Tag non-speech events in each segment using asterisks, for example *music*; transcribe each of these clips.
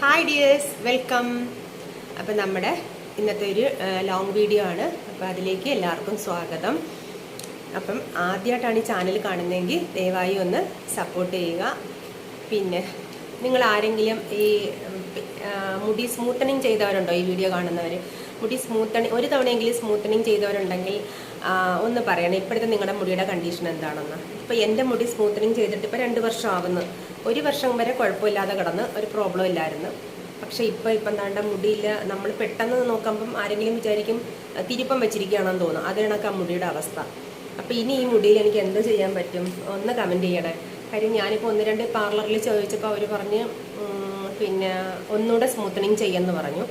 Hi dears welcome അപ്പം നമ്മുടെ ഇന്നത്തെ ഒരു ലോങ് വീഡിയോ ആണ്. അപ്പോൾ അതിലേക്ക് എല്ലാവർക്കും സ്വാഗതം. അപ്പം ആദ്യമായിട്ടാണ് ഈ ചാനൽ കാണുന്നതെങ്കിൽ ദയവായി ഒന്ന് സപ്പോർട്ട് ചെയ്യുക. പിന്നെ നിങ്ങൾ ആരെങ്കിലും ഈ മുടി സ്മൂത്തനിങ് ചെയ്തവരുണ്ടോ ഈ വീഡിയോ കാണുന്നവർ മുടി സ്മൂത്തണിങ് ഒരു തവണയെങ്കിലും സ്മൂത്തനിങ് ചെയ്തവരുണ്ടെങ്കിൽ ഒന്ന് പറയണം. ഇപ്പോഴത്തെ നിങ്ങളുടെ മുടിയുടെ കണ്ടീഷൻ എന്താണെന്ന്. ഇപ്പോൾ എന്റെ മുടി സ്മൂത്തനിങ് ചെയ്തിട്ട് ഇപ്പോൾ രണ്ട് വർഷം ആവുന്നു. ഒരു വർഷം വരെ കുഴപ്പമില്ലാതെ കിടന്ന് ഒരു പ്രോബ്ലം ഇല്ലായിരുന്നു. പക്ഷെ ഇപ്പോൾ ഇപ്പം താണ്ട മുടിയില്ല നമ്മൾ പെട്ടെന്ന് നോക്കുമ്പം ആരെങ്കിലും വിചാരിക്കും തിരിപ്പം വെച്ചിരിക്കുകയാണെന്ന് തോന്നും. അത് ആ മുടിയുടെ അവസ്ഥ. അപ്പോൾ ഇനി ഈ മുടിയിൽ എനിക്ക് എന്ത് ചെയ്യാൻ പറ്റും? ഒന്ന് കമന്റ് ചെയ്യണേ കാര്യം ഞാനിപ്പോൾ ഒന്ന് രണ്ട് പാർലറിൽ ചോദിച്ചപ്പോൾ അവർ പറഞ്ഞ് പിന്നെ ഒന്നുകൂടെ സ്മൂത്തനിങ് ചെയ്യുമെന്ന് പറഞ്ഞു.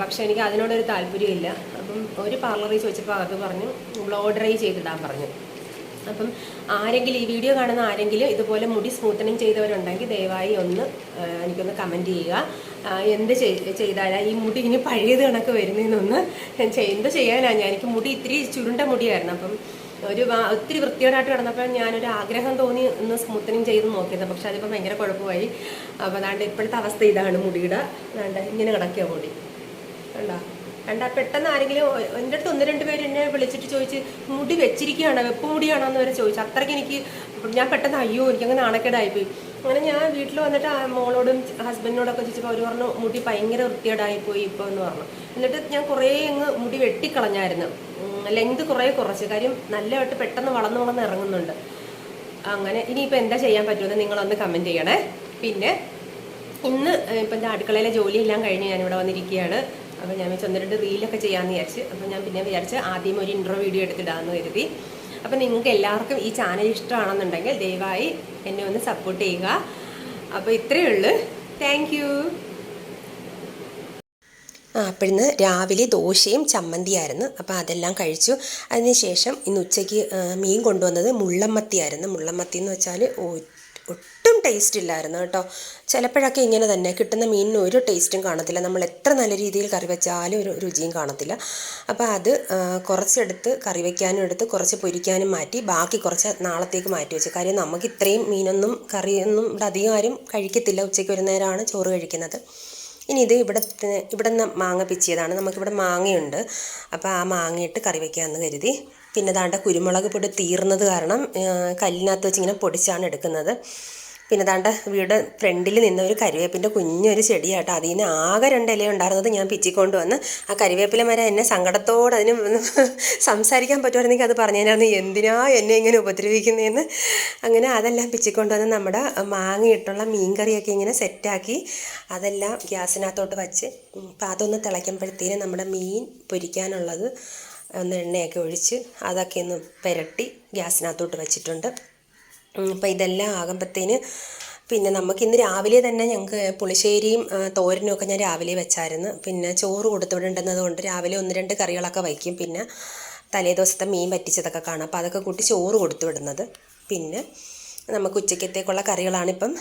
പക്ഷേ എനിക്ക് അതിനോടൊരു താല്പര്യമില്ല അപ്പം ഒരു പാർലറിൽ ചോദിച്ചപ്പോൾ അത് പറഞ്ഞു ബ്ലോ ഡ്രൈ ചെയ്തിടാൻ പറഞ്ഞു. അപ്പം ആരെങ്കിലും ഈ വീഡിയോ കാണുന്ന ആരെങ്കിലും ഇതുപോലെ മുടി സ്മൂത്തനിങ് ചെയ്തവരുണ്ടെങ്കിൽ ദയവായി ഒന്ന് എനിക്കൊന്ന് കമന്റ് ചെയ്യുക. എന്ത് ചെയ്താലാണ് ചെയ്താലാ ഈ മുടി ഇനി പഴയത് കണക്ക് വരുന്നതെന്നൊന്ന് എന്ത് ചെയ്യാനാണ് ഞാൻ എനിക്ക് മുടി ഇത്തിരി ചുരുണ്ട മുടിയായിരുന്നു. അപ്പം ഒരു ഒത്തിരി വൃത്തിയോടായിട്ട് കിടന്നപ്പോൾ ഞാനൊരു ആഗ്രഹം തോന്നി ഒന്ന് സ്മൂത്തനിങ് ചെയ്ത് നോക്കിയത്. പക്ഷെ അതിപ്പോൾ ഭയങ്കര കുഴപ്പമായി. അപ്പോൾ അതാണ്ട് ഇപ്പോഴത്തെ അവസ്ഥ ഇതാണ് മുടിയുടെ. അതാണ്ട് ഇങ്ങനെ കിടക്കുക മുടി. കണ്ടാ? കണ്ടാ പെട്ടെന്ന് ആരെങ്കിലും എന്റെ അടുത്ത് ഒന്ന് രണ്ട് പേര് എന്നെ വിളിച്ചിട്ട് ചോദിച്ച് മുടി വെച്ചിരിക്കുകയാണ്? വെപ്പ് മുടിയാണോ എന്ന് വരെ ചോദിച്ചു. അത്രയ്ക്ക് എനിക്ക് ഞാൻ പെട്ടെന്ന് അയ്യോ എനിക്കങ്ങ് നാണക്കേടായിപ്പോയി. അങ്ങനെ ഞാൻ വീട്ടിൽ വന്നിട്ട് ആ മോളോടും ഹസ്ബൻഡിനോടൊക്കെ ചോദിച്ചപ്പോൾ അവർ പറഞ്ഞു മുടി ഭയങ്കര വൃത്തികേടായിപ്പോയി ഇപ്പോൾ എന്ന് പറഞ്ഞു. എന്നിട്ട് ഞാൻ കുറേ അങ്ങ് മുടി വെട്ടിക്കളഞ്ഞായിരുന്നു. ലെങ്ത് കുറേ കുറച്ച്. കാര്യം നല്ലതായിട്ട് പെട്ടെന്ന് വളർന്നു വളർന്ന് ഇറങ്ങുന്നുണ്ട്. അങ്ങനെ ഇനിയിപ്പോൾ എന്താ ചെയ്യാൻ പറ്റുമെന്ന് നിങ്ങളൊന്ന് കമന്റ് ചെയ്യണേ. പിന്നെ ഇന്ന് ഇപ്പം എന്റെ അടുക്കളയിലെ ജോലിയെല്ലാം കഴിഞ്ഞ് ഞാനിവിടെ വന്നിരിക്കുകയാണ്. അപ്പോൾ ഞാൻ വെച്ച് ഒന്ന് രണ്ട് റീലൊക്കെ ചെയ്യാമെന്ന് വിചാരിച്ച്. അപ്പോൾ ഞാൻ പിന്നെ വിചാരിച്ച് ആദ്യം ഒരു ഇൻട്രോ വീഡിയോ എടുത്തിടാമെന്ന് കരുതി. അപ്പോൾ നിങ്ങൾക്ക് എല്ലാവർക്കും ഈ ചാനൽ ഇഷ്ടമാണെന്നുണ്ടെങ്കിൽ ദയവായി എന്നെ ഒന്ന് സപ്പോർട്ട് ചെയ്യുക. അപ്പോൾ ഇത്രയേ ഉള്ളൂ. താങ്ക് യു ആ അപ്പോഴിന്ന് രാവിലെ ദോശയും ചമ്മന്തിയായിരുന്നു. അപ്പോൾ അതെല്ലാം കഴിച്ചു. അതിനുശേഷം ഇന്ന് ഉച്ചയ്ക്ക് മീൻ കൊണ്ടുവന്നത് മുള്ളമ്മത്തിയായിരുന്നു. മുള്ളമ്മത്തി എന്ന് വെച്ചാൽ ഒട്ടും ടേസ്റ്റ് ഇല്ലായിരുന്നു കേട്ടോ. ചിലപ്പോഴൊക്കെ ഇങ്ങനെ തന്നെ കിട്ടുന്ന മീനിന് ഒരു ടേസ്റ്റും കാണത്തില്ല. നമ്മൾ എത്ര നല്ല രീതിയിൽ കറി വെച്ചാലും ഒരു രുചിയും കാണത്തില്ല. അപ്പോൾ അത് കുറച്ചെടുത്ത് കറി വയ്ക്കാനും എടുത്ത് കുറച്ച് പൊരിക്കാനും മാറ്റി ബാക്കി കുറച്ച് നാളത്തേക്ക് മാറ്റി വെച്ചു. കാര്യം നമുക്ക് ഇത്രയും മീനൊന്നും കറിയൊന്നും ഇവിടെ അധികം ആരും കഴിക്കത്തില്ല. ഉച്ചയ്ക്ക് ഒരു നേരമാണ് ചോറ് കഴിക്കുന്നത്. ഇനി ഇത് ഇവിടെ ഇവിടെ നിന്ന് മാങ്ങ പിച്ചിയതാണ്. നമുക്കിവിടെ മാങ്ങയുണ്ട്. അപ്പോൾ ആ മാങ്ങയിട്ട് കറി വയ്ക്കാമെന്ന് കരുതി. പിന്നെ ദാണ്ട കുരുമുളക് പൊടി തീർന്നത് കാരണം കല്ലിനകത്ത് വെച്ച് ഇങ്ങനെ പൊടിച്ചാണ് എടുക്കുന്നത്. പിന്നെ ദാണ്ട വീട് ഫ്രണ്ടിൽ നിന്ന ഒരു കരുവേപ്പിന്റെ കുഞ്ഞൊരു ചെടിയാട്ടോ. അതിൽ നിന്ന് ആകെ രണ്ട് ഇല ഉണ്ടായിരുന്നത്. ഞാൻ പിച്ചിക്കൊണ്ട് വന്ന് ആ കരുവേപ്പില മരം എന്നെ സങ്കടത്തോടെ അതിന് സംസാരിക്കാൻ പറ്റുമായിരുന്നെങ്കിൽ അത് പറഞ്ഞതിനായിരുന്നു. എന്തിനാ എന്നെ ഇങ്ങനെ ഉപദ്രവിക്കുന്നതെന്ന് അങ്ങനെ അതെല്ലാം പിച്ചിക്കൊണ്ട് വന്ന് നമ്മുടെ മാങ്ങയിട്ടുള്ള മീൻകറിയൊക്കെ ഇങ്ങനെ സെറ്റാക്കി അതെല്ലാം ഗ്യാസിനകത്തോട്ട് വച്ച് അപ്പം അതൊന്ന് തിളയ്ക്കുമ്പോഴത്തേനും നമ്മുടെ മീൻ പൊരിക്കാനുള്ളത് എണ്ണയൊക്കെ ഒഴിച്ച് അതൊക്കെ ഒന്ന് പുരട്ടി ഗ്യാസിനകത്തോട്ട് വെച്ചിട്ടുണ്ട്. അപ്പം ഇതെല്ലാം ആകുമ്പോഴത്തേന് പിന്നെ നമുക്ക് ഇന്ന് രാവിലെ തന്നെ ഞങ്ങൾക്ക് പുളിശ്ശേരിയും തോരനും ഒക്കെ ഞാൻ രാവിലെ വെച്ചായിരുന്നു. പിന്നെ ചോറ് കൊണ്ട് രാവിലെ ഒന്ന് രണ്ട് കറികളൊക്കെ വയ്ക്കും. പിന്നെ തലേ ദിവസത്തെ മീൻ പറ്റിച്ചതൊക്കെ കാണാം. അപ്പോൾ അതൊക്കെ കൂട്ടി ചോറ് കൊടുത്തു വിടുന്നത് പിന്നെ നമുക്ക് ഉച്ചക്കത്തേക്കുള്ള കറികളാണ് ഇപ്പം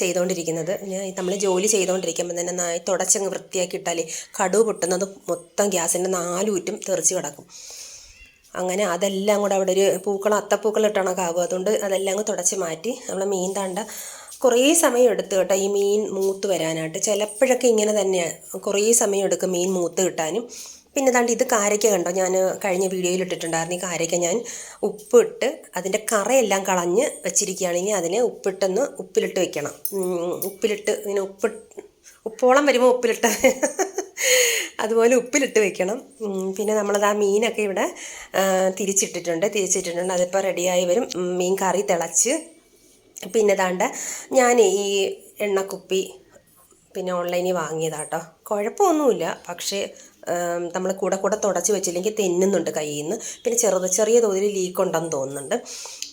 ചെയ്തുകൊണ്ടിരിക്കുന്നത് നമ്മൾ ജോലി ചെയ്തുകൊണ്ടിരിക്കുമ്പോൾ തന്നെ നായി തുടച്ചങ്ങ് വൃത്തിയാക്കി ഇട്ടാൽ കടുവ് പൊട്ടുന്നത് മൊത്തം ഗ്യാസിന്റെ നാലൂറ്റും തെറിച്ച് കിടക്കും. അങ്ങനെ അതെല്ലാം കൂടെ അവിടെ ഒരു പൂക്കളം അത്തപ്പൂക്കൾ ഇട്ടണൊക്കെ ആകും അതുകൊണ്ട് അതെല്ലാം അങ്ങ് തുടച്ച് മാറ്റി നമ്മൾ മീൻ താണ്ട കുറേ സമയം എടുത്ത് കേട്ടോ ഈ മീൻ മൂത്ത് വരാനായിട്ട്. ചിലപ്പോഴൊക്കെ ഇങ്ങനെ തന്നെയാണ് കുറേ സമയം എടുക്കും മീൻ മൂത്ത് കിട്ടാനും. പിന്നെ ദാണ്ട് ഇത് കാരയ്ക്ക കണ്ടോ? ഞാൻ കഴിഞ്ഞ വീഡിയോയിൽ ഇട്ടിട്ടുണ്ടായിരുന്നു. ഈ കാരയ്ക്ക ഞാൻ ഉപ്പിട്ട് അതിന്റെ കറയെല്ലാം കളഞ്ഞ് ഇനി അതിനെ ഉപ്പിട്ടൊന്ന് ഉപ്പിലിട്ട് വെക്കണം. ഉപ്പിലിട്ട് ഇങ്ങനെ ഉപ്പ് ഉപ്പോളം വരുമ്പോൾ ഉപ്പിലിട്ട് *laughs* അതുപോലെ ഉപ്പിലിട്ട് വെക്കണം. പിന്നെ നമ്മളത് ആ മീനൊക്കെ ഇവിടെ തിരിച്ചിട്ടിട്ടുണ്ട്. തിരിച്ചിട്ടിട്ടുണ്ട്. അതിപ്പോൾ റെഡിയായി വരും. മീൻ കറി തിളച്ച്. പിന്നെ ദാണ്ട് ഞാൻ ഈ എണ്ണക്കുപ്പി പിന്നെ ഓൺലൈനിൽ വാങ്ങിയതാട്ടോ. കുഴപ്പമൊന്നുമില്ല. പക്ഷേ നമ്മൾ കൂടെ കൂടെ തുടച്ച് വെച്ചില്ലെങ്കിൽ തെന്നുന്നുണ്ട് കയ്യിൽ നിന്ന് പിന്നെ ചെറുത് ചെറിയ തോതിൽ ലീക്ക് ഉണ്ടെന്ന് തോന്നുന്നുണ്ട്.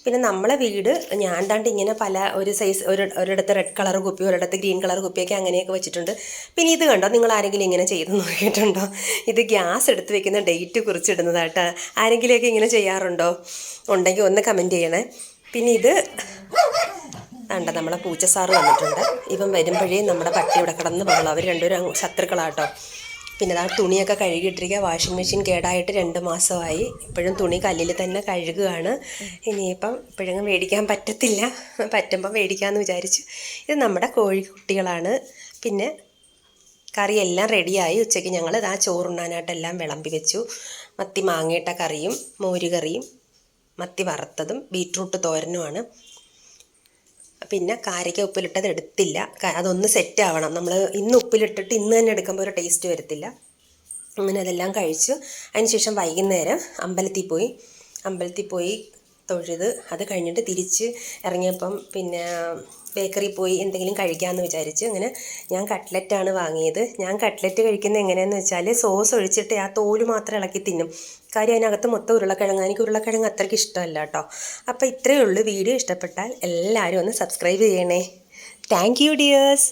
പിന്നെ നമ്മളെ വീട് ഞാൻ ഇങ്ങനെ പല ഒരു സൈസ് ഒരു ഒരിടത്ത് റെഡ് കളർ കുപ്പി ഒരിടത്ത് ഗ്രീൻ കളർ കുപ്പിയൊക്കെ അങ്ങനെയൊക്കെ വെച്ചിട്ടുണ്ട്. പിന്നെ ഇത് കണ്ടോ? നിങ്ങൾ ആരെങ്കിലും ഇങ്ങനെ ചെയ്ത് നോക്കിയിട്ടുണ്ടോ? ഇത് ഗ്യാസ് എടുത്ത് വെക്കുന്ന ഡേറ്റ് കുറിച്ചിടുന്നതായിട്ട് ആരെങ്കിലുമൊക്കെ ഇങ്ങനെ ചെയ്യാറുണ്ടോ? ഉണ്ടെങ്കിൽ ഒന്ന് കമന്റ് ചെയ്യണേ. പിന്നെ ഇത് കണ്ട നമ്മളെ പൂച്ച സാറ് വന്നിട്ടുണ്ട്. ഇവൻ വരുമ്പോഴേ നമ്മുടെ പട്ടി ഇവിടെ കിടന്ന് പോകുള്ളൂ അവർ രണ്ടുപേരും ശത്രുക്കളാട്ടോ. പിന്നെ ആ തുണിയൊക്കെ കഴുകിയിട്ടിരിക്കുക. വാഷിംഗ് മെഷീൻ കേടായിട്ട് രണ്ട് മാസമായി. ഇപ്പോഴും തുണി കല്ലിൽ തന്നെ കഴുകുകയാണ്. ഇനിയിപ്പം ഇപ്പോഴെങ്കിലും മേടിക്കാൻ പറ്റത്തില്ല. പറ്റുമ്പോൾ മേടിക്കാമെന്ന് വിചാരിച്ചു. ഇത് നമ്മുടെ കോഴിക്കുട്ടികളാണ്. പിന്നെ കറിയെല്ലാം റെഡിയായി. ഉച്ചയ്ക്ക് ഞങ്ങൾ ആ ചോറുണ്ണാനായിട്ടെല്ലാം വിളമ്പി വെച്ചു. മത്തി മാങ്ങയിട്ട കറിയും മോരുകറിയും മത്തി വറുത്തതും ബീട്രൂട്ട് തോരനുമാണ്. പിന്നെ കാരയ്ക്ക ഉപ്പിലിട്ടത് എടുത്തില്ല. അതൊന്ന് സെറ്റ് ആവണം നമ്മൾ ഇന്ന് ഉപ്പിലിട്ടിട്ട് ഇന്ന് തന്നെ എടുക്കുമ്പോൾ ഒരു ടേസ്റ്റ് വരത്തില്ല. അങ്ങനെ അതെല്ലാം കഴിച്ചു. അതിന് ശേഷം വൈകുന്നേരം അമ്പലത്തിൽ പോയി. അമ്പലത്തിൽ പോയി തൊഴുത് അത് കഴിഞ്ഞിട്ട് തിരിച്ച് ഇറങ്ങിയപ്പം പിന്നെ ബേക്കറി പോയി എന്തെങ്കിലും കഴിക്കാമെന്ന് വിചാരിച്ച് അങ്ങനെ ഞാൻ കട്ട്ലറ്റാണ് വാങ്ങിയത്. ഞാൻ കട്ട്ലറ്റ് കഴിക്കുന്നത് എങ്ങനെയാണെന്ന് വെച്ചാൽ സോസ് ഒഴിച്ചിട്ട് ആ തോൽ മാത്രം ഇളക്കി തിന്നും. കാര്യം അതിനകത്ത് മൊത്തം ഉരുളക്കിഴങ്ങ് എനിക്ക് ഉരുളക്കിഴങ്ങ് അത്രയ്ക്ക് ഇഷ്ടമല്ല കേട്ടോ. അപ്പോൾ ഇത്രയേ ഉള്ളൂ. വീഡിയോ ഇഷ്ടപ്പെട്ടാൽ എല്ലാവരും ഒന്ന് സബ്സ്ക്രൈബ് ചെയ്യണേ. Thank you dears